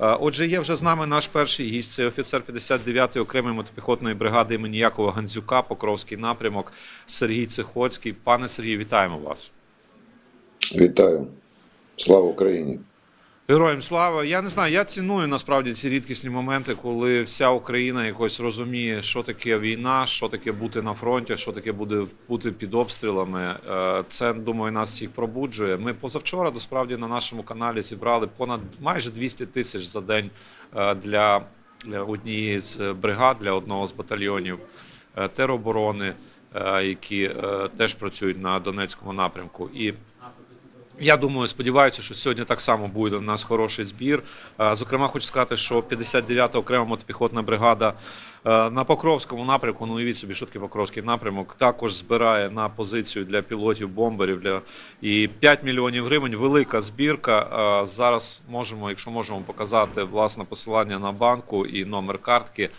Е, Отже, є вже з нами наш перший гість. Це офіцер 59-ї окремої мотопіхотної бригади імені Якова Гандзюка, Покровський напрямок Сергій Цихоцький. Пане Сергію, вітаємо вас. Вітаю. Слава Україні! Героям слава. Я не знаю, я ціную насправді ці рідкісні моменти, коли вся Україна якось розуміє, що таке війна, що таке бути на фронті, що таке буде бути під обстрілами. Е, Це думаю, нас всіх пробуджує. Ми позавчора насправді на нашому каналі зібрали понад майже 200 тисяч за день е, для однієї з бригад, для одного з батальйонів е, тероборони, які теж працюють на Донецькому напрямку. І я думаю, сподіваюся, що сьогодні так само буде у нас хороший збір. Е, Зокрема, хочу сказати, що 59-та окрема мотопіхотна бригада е, на Покровському напрямку, ну уявіть собі, що Покровський напрямок, також збирає на позицію для пілотів бомберів для і 5 мільйонів гривень. Велика збірка. Е, Зараз можемо, якщо можемо показати власне посилання на банку і номер картки.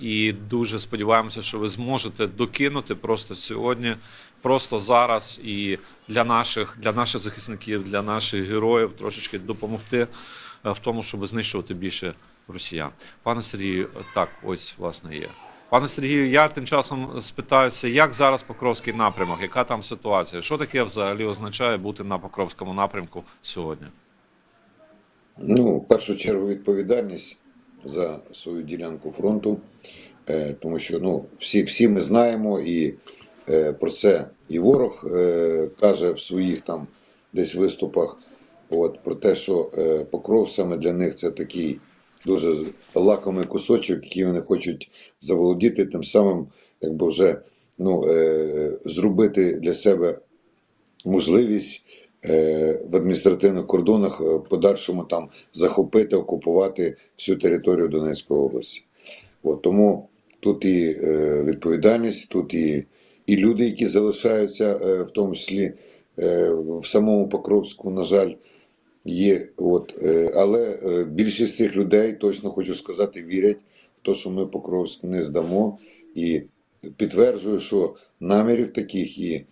І дуже сподіваємося, що ви зможете докинути просто сьогодні, просто зараз, і для наших, для наших захисників, для наших героїв трошечки допомогти е, в тому, щоб знищувати більше росіян. Пане Сергію, так, ось власне є. Пане Сергію, я тим часом спитаюся, як зараз Покровський напрямок, яка там ситуація? Що таке взагалі означає бути на Покровському напрямку сьогодні? Ну, в першу чергу відповідальність за свою ділянку фронту, е, тому що ну, всі, всі ми знаємо і про це і ворог е, каже в своїх там десь виступах. От, про те, що е, покров саме для них це такий дуже лакомий кусочок, який вони хочуть заволодіти, тим самим, якби вже ну, е, зробити для себе можливість е, в адміністративних кордонах е, подальшому там захопити, окупувати всю територію Донецької області. От, тому тут і е, відповідальність, тут і, і люди, які залишаються, е, в тому числі е, в самому Покровську, на жаль, є. От, е, але більшість цих людей, точно хочу сказати, вірять в те, що ми Покровськ не здамо. І підтверджую, що намірів таких і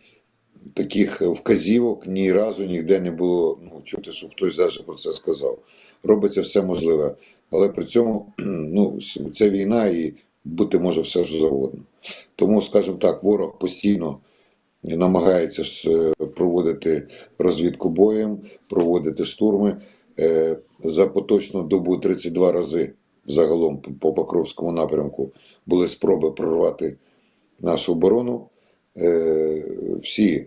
таких вказівок ні разу ніде не було ну, чути, щоб хтось навіть про це сказав. Робиться все можливе, але при цьому ну, це війна і бути може все що завгодно. Тому, скажімо так, ворог постійно намагається ж, е, проводити розвідку боєм, проводити штурми. Е, За поточну добу 32 рази загалом по Покровському напрямку були спроби прорвати нашу оборону. Е, Всі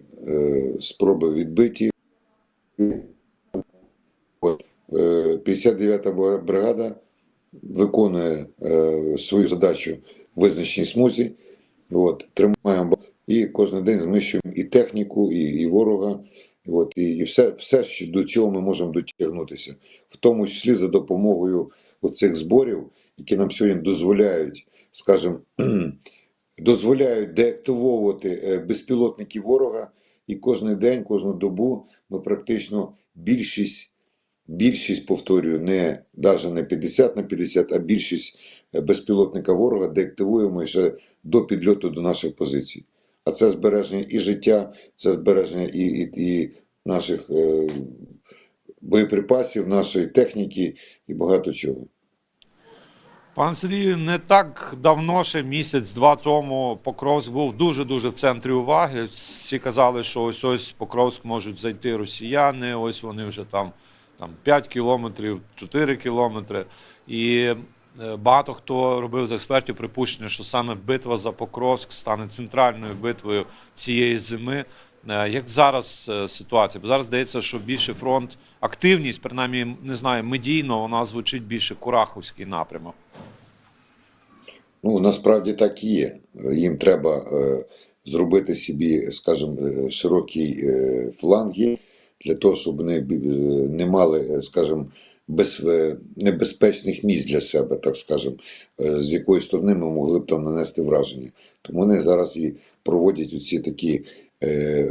спроби відбиті. Е, 59-та бригада виконує е, свою задачу в визначеній смузі. От, тримаємо і кожен день знищуємо і техніку, і, і ворога. От, і, і все, все, до чого ми можемо дотягнутися, в тому числі за допомогою оцих зборів, які нам сьогодні дозволяють, скажімо, дозволяють деактивовувати е, безпілотники ворога, і кожен день, кожну добу ми практично більшість, більшість повторюю, не навіть не 50 на 50, а більшість е, безпілотника ворога деактивуємо ще до підльоту до наших позицій. А це збереження і життя, це збереження і, і, і наших е, боєприпасів, нашої техніки і багато чого. Пан Сергію, не так давно, ще місяць-два тому Покровськ був дуже-дуже в центрі уваги. Всі казали, що ось ось Покровськ можуть зайти росіяни, ось вони вже там, там 5 кілометрів, 4 кілометри. І е, багато хто робив з експертів припущення, що саме битва за Покровськ стане центральною битвою цієї зими. Е, Як зараз е, ситуація? Бо зараз здається, що більше фронт, активність, принаймні, не знаю, медійно вона звучить більше Кураховський напрямок. Ну, насправді так і є. Їм треба е, зробити собі, скажімо, широкі е, фланги для того, щоб вони е, не мали, е, скажімо, без, е, небезпечних місць для себе, так скажемо, з якої сторони ми могли б там нанести враження. Тому вони зараз і проводять оці такі,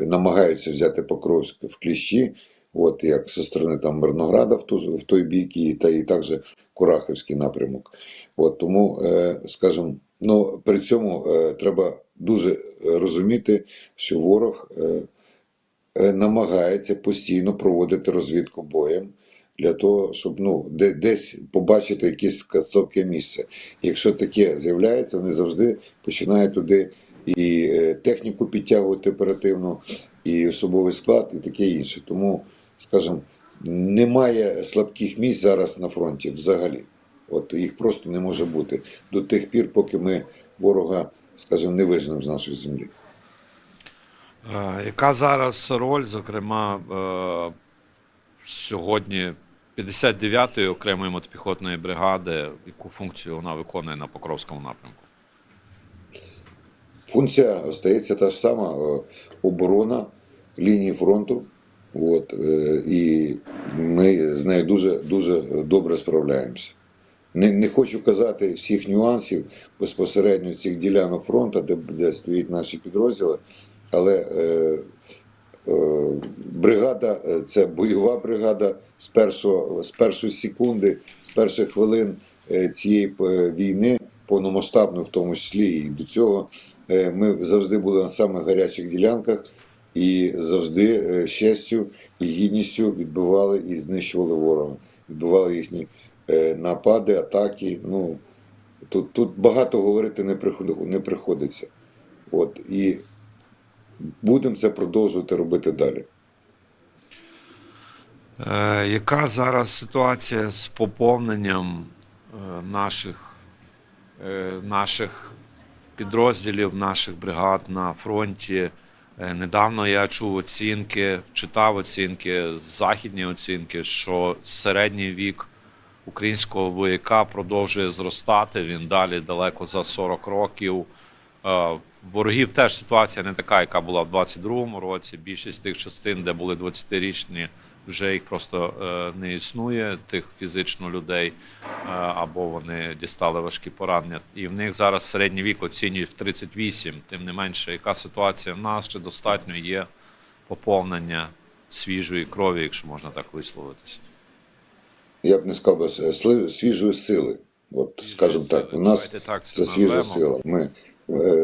намагаються взяти Покровськ в кліщі, от як зі сторони там Мирнограда в, ту, в той бік, і, та і також Курахівський напрямок. От тому, е, скажімо, ну при цьому треба дуже розуміти, що ворог намагається постійно проводити розвідку боєм для того, щоб ну, де, десь побачити якесь слабке місце. Якщо таке з'являється, вони завжди починають туди і е, техніку підтягувати оперативно, і особовий склад, і таке інше. Тому, скажімо, немає слабких місць зараз на фронті взагалі. От їх просто не може бути до тих пір, поки ми ворога, скажімо, не вижнемо з нашої землі. Е, Яка зараз роль, зокрема, е, сьогодні 59-ї окремої мотопіхотної бригади, яку функцію вона виконує на Покровському напрямку? Функція остається та ж сама е, оборона лінії фронту. От, і ми з нею дуже, дуже добре справляємося. Не, не хочу казати всіх нюансів безпосередньо цих ділянок фронту, де, де стоять наші підрозділи, але е, е, бригада е, це бойова бригада з, першого, з першої секунди, з перших хвилин е, цієї е, війни, повномасштабної в тому числі, і до цього ми завжди були на самих гарячих ділянках і завжди з і гідністю відбивали і знищували ворога, відбивали їхні напади, атаки. Ну, тут, тут багато говорити не приходиться. От, і будемо це продовжувати робити далі. Е, Яка зараз ситуація з поповненням е, наших, е, наших підрозділів, наших бригад на фронті? Недавно я чув оцінки, читав оцінки, західні оцінки, що середній вік українського вояка продовжує зростати. Він далі далеко за 40 років. Ворогів теж ситуація не така, яка була в 22-му році. Більшість тих частин, де були 20-річні, вже їх просто е, не існує, тих фізично людей, е, або вони дістали важкі поранення. І в них зараз середній вік оцінюють в 38. Тим не менше, яка ситуація в нас, чи достатньо є поповнення свіжої крові, якщо можна так висловитися. Я б не сказав е, свіжої сили. От, скажімо так, у нас так це свіжа сила. Ми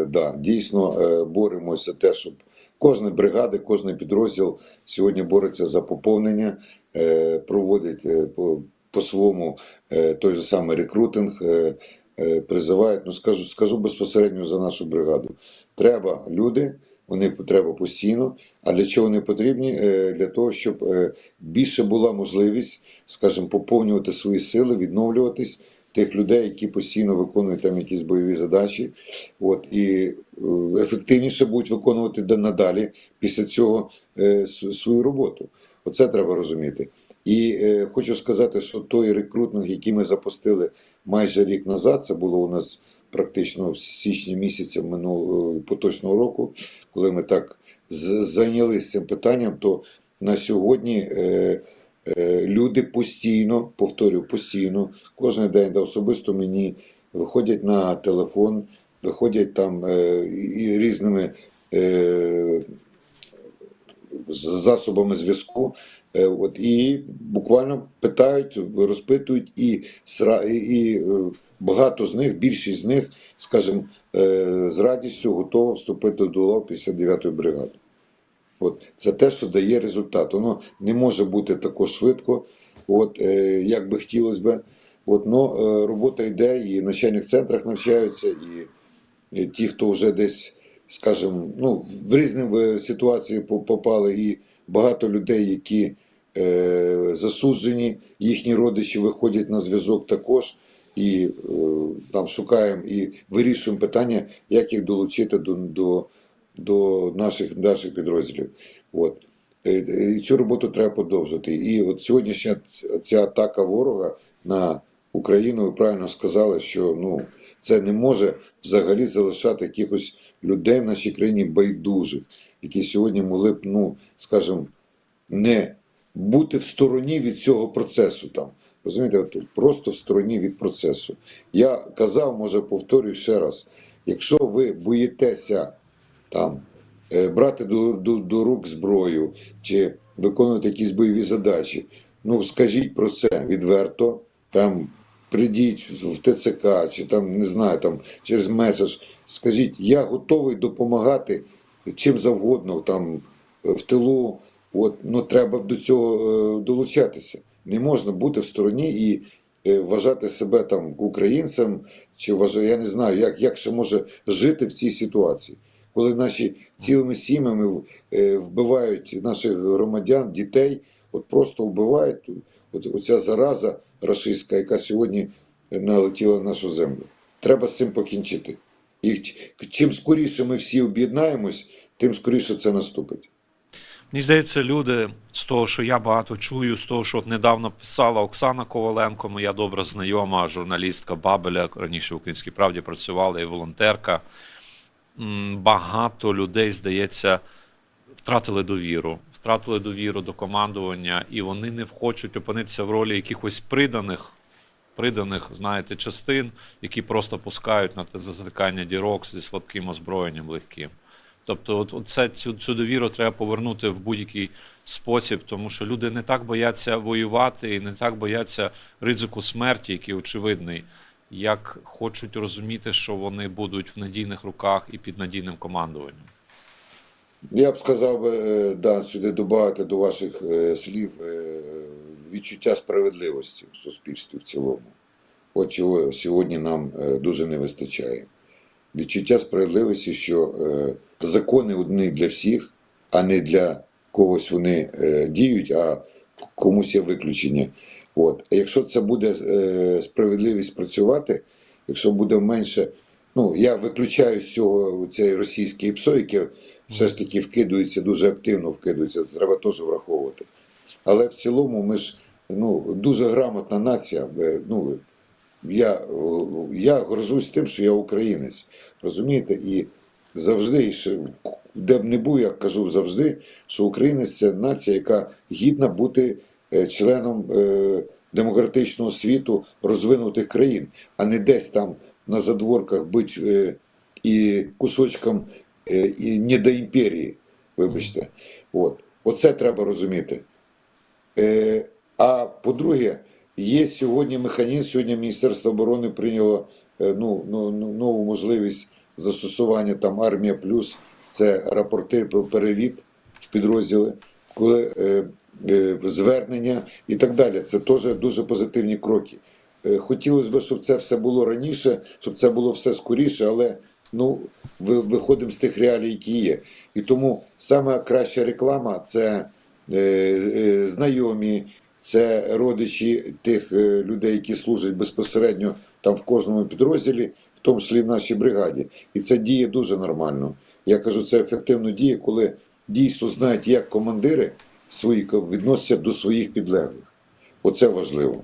да, дійсно е, боремося те, щоб кожна бригада, кожен підрозділ сьогодні бореться за поповнення, е, проводить е, по, по-своєму е, той же самий рекрутинг, е, е, призивають. Ну, скажу, скажу безпосередньо за нашу бригаду. Треба люди, вони треба постійно. А для чого вони потрібні? Е, Для того, щоб е, більше була можливість, скажімо, поповнювати свої сили, відновлюватись тих людей, які постійно виконують там якісь бойові задачі, от і е, ефективніше будуть виконувати надалі після цього е, свою роботу. Оце треба розуміти. І е, хочу сказати, що той рекрутинг, який ми запустили майже рік назад, це було у нас практично в січні місяці минулого поточного року, коли ми так зайнялися цим питанням, то на сьогодні е, е, люди постійно, повторюю, постійно, кожен день да, особисто мені виходять на телефон, виходять там е, і різними е, засобами зв'язку. Е, От, і буквально питають, розпитують, і, і, е, багато з них, більшість з них, скажімо, е, з радістю готова вступити до лав 59-ї бригади. От, це те, що дає результат. Воно не може бути тако швидко, от, е, як би хотілося б. От, но, е, робота йде, і в навчальних центрах навчаються, і, і ті, хто вже десь, скажімо, ну, в різні ситуації попали, і багато людей, які е, засуджені, їхні родичі виходять на зв'язок також. І е, там шукаємо і вирішуємо питання, як їх долучити до, до, до наших, наших підрозділів. От. Е, е, І цю роботу треба продовжити. І от сьогоднішня ця атака ворога на Україну, ви правильно сказали, що ну, це не може взагалі залишати якихось людей в нашій країні байдужих, які сьогодні могли б, ну, скажімо, не бути в стороні від цього процесу там. Розумієте, от просто в стороні від процесу. Я казав, може повторюю ще раз: якщо ви боїтеся там е, брати до, до, до рук зброю чи виконувати якісь бойові задачі, ну скажіть про це відверто, там прийдіть в ТЦК, чи там не знаю, там через меседж, скажіть, я готовий допомагати чим завгодно, там в тилу. От, ну треба до цього е, долучатися. не можна бути в стороні і е, вважати себе там українцем, чи вважає, я не знаю, як, як ще може жити в цій ситуації, коли наші цілими сім'ями е, вбивають наших громадян, дітей, от просто вбивають от, оця зараза рашистська, яка сьогодні налетіла на нашу землю. Треба з цим покінчити. І чим скоріше ми всі об'єднаємось, тим скоріше це наступить. Мені здається, люди з того, що я багато чую, з того, що от недавно писала Оксана Коваленко, моя добра знайома, журналістка Бабеля, раніше в Українській правді працювала і волонтерка. Багато людей, здається, втратили довіру, втратили довіру до командування, і вони не хочуть опинитися в ролі якихось приданих, приданих, знаєте, частин, які просто пускають на те затикання дірок зі слабким озброєнням легким. Тобто, от, от це, цю, цю довіру треба повернути в будь-який спосіб, тому що люди не так бояться воювати і не так бояться ризику смерті, який очевидний, як хочуть розуміти, що вони будуть в надійних руках і під надійним командуванням. Я б сказав, би, е, да, сюди додати до ваших е, слів е, відчуття справедливості в суспільстві в цілому. От чого сьогодні нам дуже не вистачає. Відчуття справедливості, що закони одні для всіх, а не для когось вони діють, а комусь є виключення. От. Якщо це буде е, справедливість працювати, якщо буде менше, ну я виключаю з цього цей російський ПСО, яке все ж таки вкидується, дуже активно вкидується, треба теж враховувати. Але в цілому ми ж ну, дуже грамотна нація. Ну, я, я горжусь тим, що я українець. Розумієте? І завжди, де б не був, я кажу завжди, що українець це нація, яка гідна бути членом е, демократичного світу розвинутих країн, а не десь там на задворках бути е, і кусочком е, і не до імперії. Вибачте. От. Оце треба розуміти. Е, а по-друге, є сьогодні механізм, сьогодні Міністерство оборони прийняло е, ну, ну, ну, нову можливість застосування там армія плюс, це рапорти про перевід в підрозділи, коли е, е, звернення і так далі. Це теж дуже позитивні кроки. Е, Хотілося б, щоб це все було раніше, щоб це було все скоріше, але ну, виходимо з тих реалій, які є. І тому саме краща реклама це е, е, знайомі, це родичі тих е, людей, які служать безпосередньо там в кожному підрозділі, в тому числі в нашій бригаді. І це діє дуже нормально. Я кажу, це ефективно діє, коли дійсно знають, як командири свої відносяться до своїх підлеглих. Оце важливо.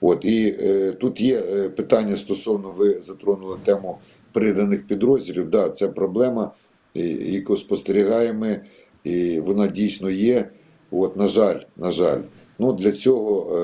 От і е, тут є е, питання стосовно, ви затронули тему приданих підрозділів. Да, це проблема, яку спостерігаємо, і вона дійсно є. От, на жаль, на жаль, ну для цього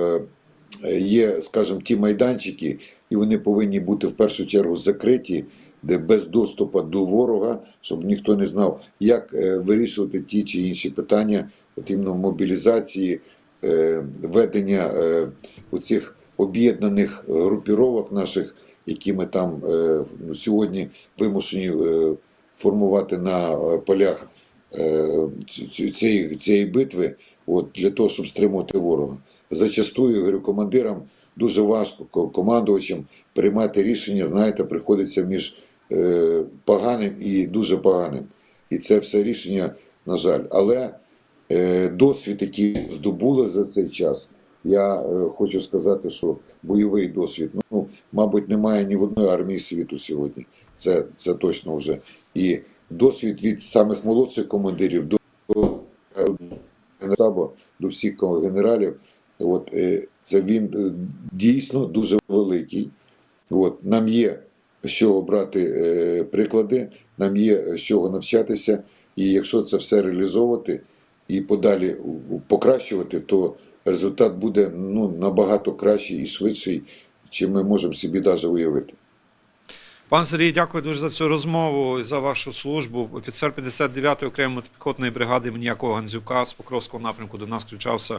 е, є, скажімо, ті майданчики, і вони повинні бути в першу чергу закриті, де без доступу до ворога, щоб ніхто не знав, як е, вирішувати ті чи інші питання, от іменно мобілізації, е, ведення е, оцих об'єднаних групіровок наших, які ми там е, ну, сьогодні вимушені е, формувати на е, полях е, ці- ці- цієї, цієї битви, от, для того, щоб стримувати ворога. Зачастую, говорю, командирам дуже важко, командувачам приймати рішення, знаєте, приходиться між е, поганим і дуже поганим. І це все рішення, на жаль. Але е, досвід, який здобули за цей час, я е, хочу сказати, що бойовий досвід, ну, мабуть, немає ні в одної армії світу сьогодні. Це, це точно вже. І досвід від самих молодших командирів до е, штабу, до всіх генералів. От, е, це він е, дійсно дуже великий. От, нам є з чого брати е, приклади, нам є з чого навчатися. І якщо це все реалізовувати і подалі покращувати, то результат буде ну, набагато кращий і швидший, чим ми можемо собі навіть уявити. Пан Сергій, дякую дуже за цю розмову і за вашу службу. Офіцер 59-ї окремої піхотної бригади імені Якова з Покровського напрямку до нас включався